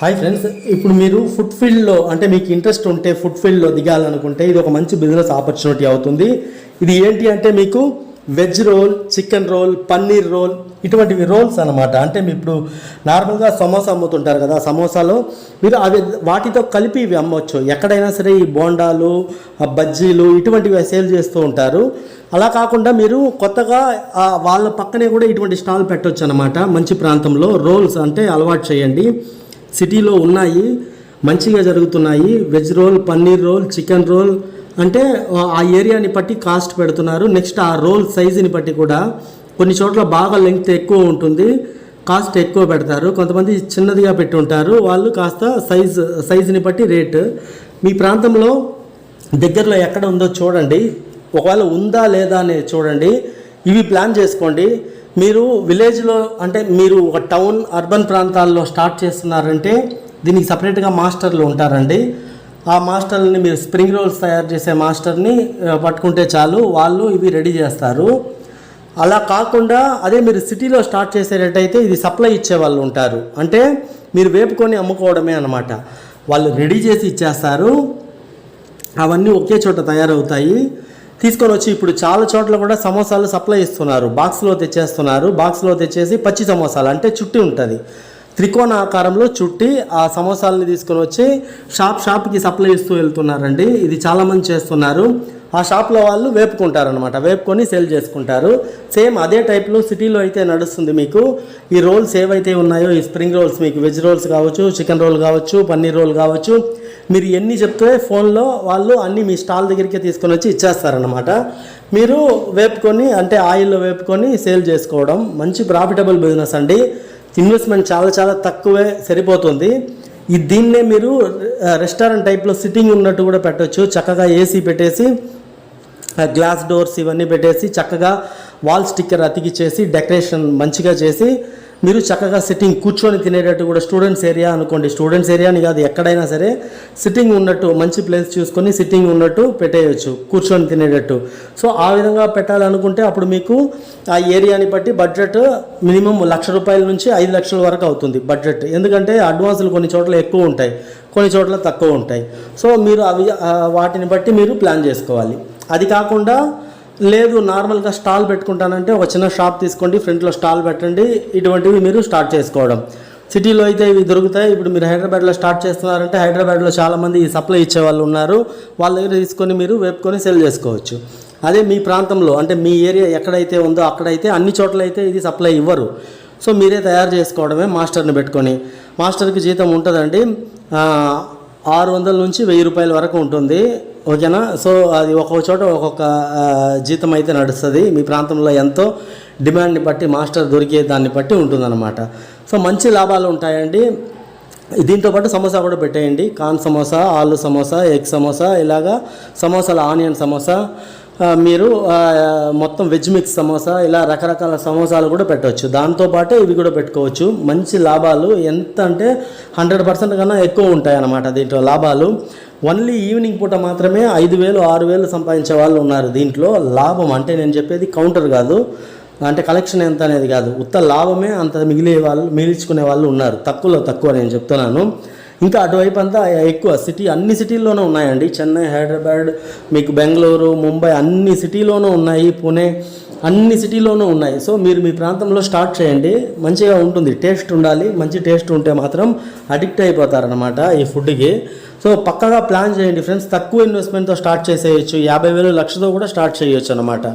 Hi friends ఇప్పుడు మీరు food ఫీల్డ్లో అంటే మీకు ఇంట్రెస్ట్ ఉంటే ఫుడ్ ఫీల్డ్లో దిగాలనుకుంటే ఇది ఒక మంచి బిజినెస్ ఆపర్చునిటీ అవుతుంది. ఇది ఏంటి అంటే మీకు veg roll chicken roll paneer roll ఇటువంటివి రోల్స్ అనమాట అంటే మీరు ఇప్పుడు నార్మల్గా సమోసా అమ్ముతుంటారు కదా సమోసాలో మీరు అవి వాటితో కలిపి ఇవి అమ్మవచ్చు ఎక్కడైనా సరే ఈ బోండాలు బజ్జీలు ఇటువంటివి సేల్ చేస్తూ ఉంటారు. అలా కాకుండా మీరు కొత్తగా వాళ్ళ పక్కనే కూడా ఇటువంటి స్టాల్ పెట్టవచ్చు అనమాట మంచి ప్రాంతంలో రోల్స్ అంటే అలవాటు చేయండి. సిటీలో ఉన్నాయి మంచిగా జరుగుతున్నాయి. Veg roll paneer roll chicken roll అంటే ఆ ఏరియాని బట్టి కాస్ట్ పెడుతున్నారు. నెక్స్ట్ ఆ రోల్ సైజుని బట్టి కూడా కొన్ని చోట్ల బాగా లెంగ్త్ ఎక్కువ ఉంటుంది. కాస్ట్ ఎక్కువ పెడతారు. కొంతమంది చిన్నదిగా పెట్టి ఉంటారు. వాళ్ళు కాస్త సైజ్ సైజుని బట్టి రేటు. మీ ప్రాంతంలో దగ్గరలో ఎక్కడ ఉందో చూడండి. ఒకవేళ ఉందా లేదా అనేది చూడండి. ఇవి ప్లాన్ చేసుకోండి. మీరు విలేజ్లో అంటే మీరు ఒక టౌన్ అర్బన్ ప్రాంతాల్లో స్టార్ట్ చేస్తున్నారంటే దీనికి సపరేట్గా మాస్టర్లు ఉంటారండి. ఆ మాస్టర్ని మీరు స్ప్రింగ్ రోల్స్ తయారు చేసే మాస్టర్ని పట్టుకుంటే చాలు వాళ్ళు ఇవి రెడీ చేస్తారు. అలా కాకుండా అదే మీరు సిటీలో స్టార్ట్ చేసేటట్టయితే ఇది సప్లై ఇచ్చే వాళ్ళు ఉంటారు. అంటే మీరు వేపుకొని అమ్ముకోవడమే అనమాట వాళ్ళు రెడీ చేసి ఇచ్చేస్తారు. అవన్నీ ఒకే చోట తయారవుతాయి. తీసుకొని వచ్చి ఇప్పుడు చాలా చోట్ల కూడా సమోసాలు సప్లై ఇస్తున్నారు బాక్స్లో తెచ్చేస్తున్నారు. బాక్స్లో తెచ్చేసి పచ్చి సమోసాలు అంటే చుట్టి ఉంటుంది. త్రికోణ ఆకారంలో చుట్టి ఆ సమోసాలని తీసుకొని వచ్చి షాప్ షాప్కి సప్లై ఇస్తూ వెళ్తున్నారండి. ఇది చాలామంది చేస్తున్నారు. ఆ షాప్లో వాళ్ళు వేపుకుంటారనమాట వేపుకొని సేల్ చేసుకుంటారు. సేమ్ అదే టైప్లో సిటీలో అయితే నడుస్తుంది మీకు. ఈ రోల్స్ ఏవైతే ఉన్నాయో ఈ స్ప్రింగ్ రోల్స్ మీకు వెజ్ రోల్స్ కావచ్చు చికెన్ రోల్ కావచ్చు పన్నీర్ రోల్ కావచ్చు మీరు ఎన్ని చెప్తే ఫోన్లో వాళ్ళు అన్నీ మీ స్టాల్ దగ్గరికి తీసుకొని వచ్చి ఇచ్చేస్తారనమాట మీరు వేపుకొని అంటే ఆయిల్లో వేపుకొని సేల్ చేసుకోవడం మంచి ప్రాఫిటబుల్ బిజినెస్ అండి. ఇన్వెస్ట్మెంట్ చాలా చాలా తక్కువే సరిపోతుంది. ఈ దీన్నే మీరు రెస్టారెంట్ టైప్లో సిట్టింగ్ ఉన్నట్టు కూడా పెట్టొచ్చు. చక్కగా ఏసీ పెట్టేసి గ్లాస్ డోర్స్ ఇవన్నీ పెట్టేసి చక్కగా వాల్ స్టిక్కర్ అతికిచ్చేసి డెకరేషన్ మంచిగా చేసి మీరు చక్కగా సిట్టింగ్ కూర్చొని తినేటట్టు కూడా స్టూడెంట్స్ ఏరియా అనుకోండి. స్టూడెంట్స్ ఏరియాని కాదు ఎక్కడైనా సరే సిట్టింగ్ ఉన్నట్టు మంచి ప్లేస్ చూసుకొని సిట్టింగ్ ఉన్నట్టు పెట్టేయచ్చు కూర్చొని తినేటట్టు. సో ఆ విధంగా పెట్టాలనుకుంటే అప్పుడు మీకు ఆ ఏరియాని బట్టి బడ్జెట్ మినిమం లక్ష రూపాయల నుంచి ఐదు లక్షల వరకు అవుతుంది బడ్జెట్. ఎందుకంటే అడ్వాన్సులు కొన్ని చోట్ల ఎక్కువ ఉంటాయి కొన్ని చోట్ల తక్కువ ఉంటాయి. సో మీరు అవి వాటిని బట్టి మీరు ప్లాన్ చేసుకోవాలి. అది కాకుండా లేదు నార్మల్గా స్టాల్ పెట్టుకుంటానంటే ఒక చిన్న షాప్ తీసుకోండి ఫ్రంట్లో స్టాల్ పెట్టండి ఇటువంటివి మీరు స్టార్ట్ చేసుకోవడం. సిటీలో అయితే ఇవి దొరుకుతాయి. ఇప్పుడు మీరు హైదరాబాద్లో స్టార్ట్ చేస్తున్నారంటే హైదరాబాద్లో చాలామంది ఈ సప్లై ఇచ్చే వాళ్ళు ఉన్నారు. వాళ్ళ దగ్గర తీసుకొని మీరు వేపుకొని సెల్ చేసుకోవచ్చు. అదే మీ ప్రాంతంలో అంటే మీ ఏరియా ఎక్కడైతే ఉందో అక్కడైతే అన్ని చోట్ల అయితే ఇది సప్లై ఇవ్వరు. సో మీరే తయారు చేసుకోవడమే మాస్టర్ని పెట్టుకొని. మాస్టర్కి జీతం ఉంటుందండి. ఆరు వందల నుంచి వెయ్యి రూపాయల వరకు ఉంటుంది. ఓకేనా? సో అది ఒక్కొక్క చోట ఒక్కొక్క జీతం అయితే నడుస్తుంది. మీ ప్రాంతంలో ఎంతో డిమాండ్ని బట్టి మాస్టర్ దొరికే దాన్ని బట్టి ఉంటుందన్నమాట. సో మంచి లాభాలు ఉంటాయండి. దీంతో పాటు సమోసా కూడా పెట్టేయండి. కాన్ సమోసా ఆలు సమోసా ఎగ్ సమోసా ఇలాగా సమోసాలు ఆనియన్ సమోసా మీరు మొత్తం వెజ్ మిక్స్ సమోసా ఇలా రకరకాల సమోసాలు కూడా పెట్టవచ్చు. దాంతోపాటే ఇవి కూడా పెట్టుకోవచ్చు. మంచి లాభాలు. ఎంత అంటే హండ్రెడ్ పర్సెంట్ కన్నా ఎక్కువ ఉంటాయి అన్నమాట దీంట్లో లాభాలు. ఓన్లీ ఈవినింగ్ పూట మాత్రమే ఐదు వేలు ఆరు వేలు సంపాదించే వాళ్ళు ఉన్నారు దీంట్లో. లాభం అంటే నేను చెప్పేది కౌంటర్ కాదు. అంటే కలెక్షన్ ఎంత అనేది కాదు. ఉత్త లాభమే అంత మిగిలే వాళ్ళు మిగిల్చుకునే వాళ్ళు ఉన్నారు. తక్కువలో తక్కువ నేను చెప్తున్నాను. ఇంకా అటువైపు అంతా ఎక్కువ సిటీ అన్ని సిటీల్లోనూ ఉన్నాయండి. చెన్నై హైదరాబాద్ మీకు బెంగళూరు ముంబై అన్ని సిటీలోనూ ఉన్నాయి. పుణే అన్ని సిటీలోనూ ఉన్నాయి. సో మీరు మీ ప్రాంతంలో స్టార్ట్ చేయండి. మంచిగా ఉంటుంది. టేస్ట్ ఉండాలి. మంచి టేస్ట్ ఉంటే మాత్రం అడిక్ట్ అయిపోతారనమాట ఈ ఫుడ్కి. సో పక్కగా ప్లాన్ చేయండి ఫ్రెండ్స్. తక్కువ ఇన్వెస్ట్మెంట్తో స్టార్ట్ చేసేయచ్చు. యాభై వేలు లక్షతో కూడా స్టార్ట్ చేయొచ్చు అనమాట